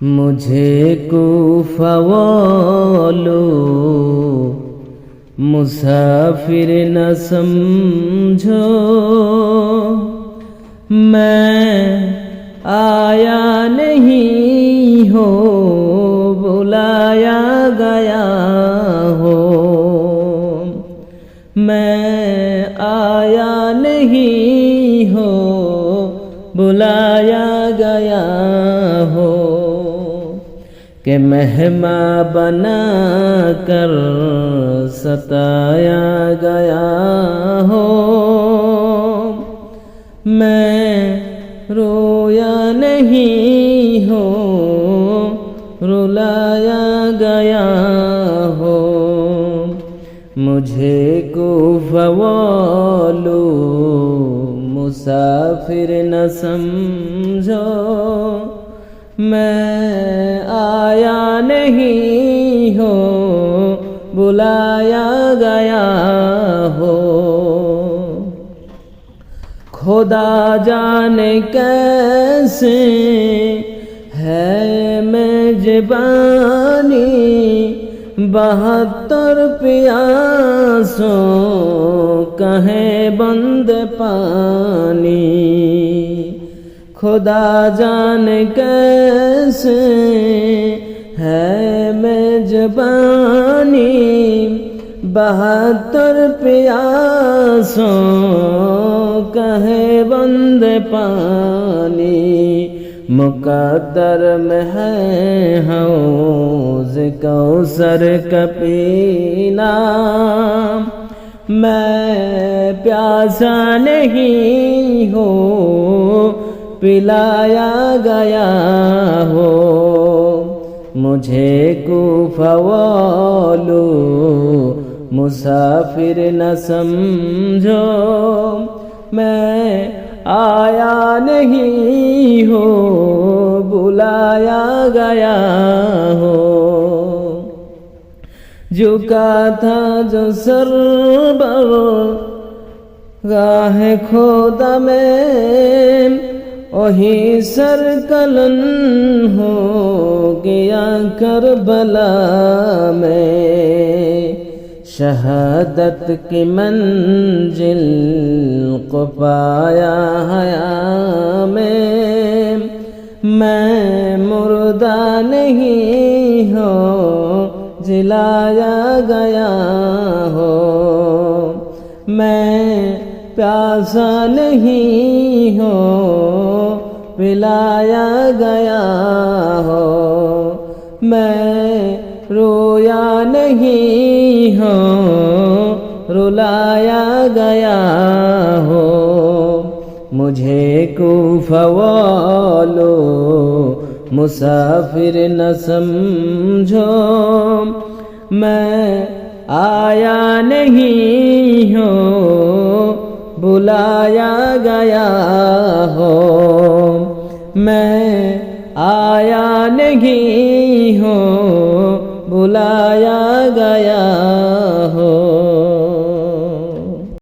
مجھے کو فوالو مسافر نہ سمجھو۔ میں آیا نہیں ہو، بلایا گیا ہو۔ میں آیا نہیں ہو، بلایا گیا ہو۔ کہ مہما بنا کر ستایا گیا ہو۔ میں رویا نہیں ہو، رلایا گیا ہو۔ مجھے کو فوالو مسافر نہ سمجھو۔ میں آیا نہیں ہو بلایا گیا ہو خدا جانے کیسے ہے میں جبانی بہتر پیاسوں، کہیں بند پانی۔ خدا جان کیسے ہے میں جبانی بہتر پیاسوں کہے بند پانی مقدر میں ہے حوض کوثر کا پینا میں پیاسا نہیں ہوں پلایا گیا ہو۔ مجھے کو فوالو مسافر نہ سمجھو۔ میں آیا نہیں ہو، بلایا گیا ہو۔ جھکا تھا جو سر بر گاہ کھودا میں وہی سر کلن ہو گیا کربلا میں۔ شہادت کی منزل کو پایا حیا میں۔ میں مردہ نہیں ہو، جلایا گیا ہو۔ میں پیاسا نہیں ہو، پلایا گیا ہو۔ میں رویا نہیں ہو، رلایا گیا ہو۔ مجھے کو فوالو مسافر نہ سمجھو۔ میں آیا نہیں ہو بلایا گیا ہو۔ میں آیا نہیں ہوں بلایا